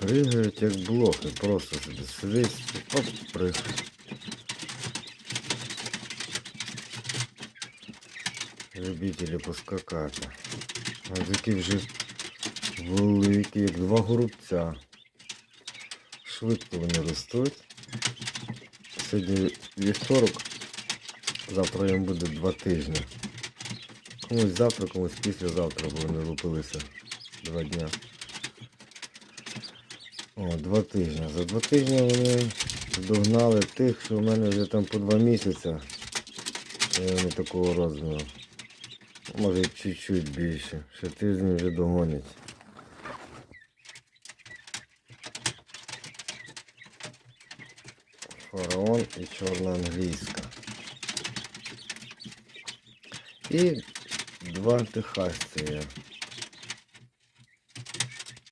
Пригають як блохи, просто собі свист, оп, приг. Любителі поскакати. Такі вже великі, як два голубця. Швидко вони ростуть. Сьогодні вівторок, завтра їм буде два тижні. Комусь завтра, комусь післязавтра, бо вони лупилися два дня. О, два тижні. За два тижні вони догнали тих, що в мене вже там по два місяці. І вони такого розміру. Може чуть-чуть більше. Ще тиждень вже догонять. Фараон і чорна англійська. І два техасці є.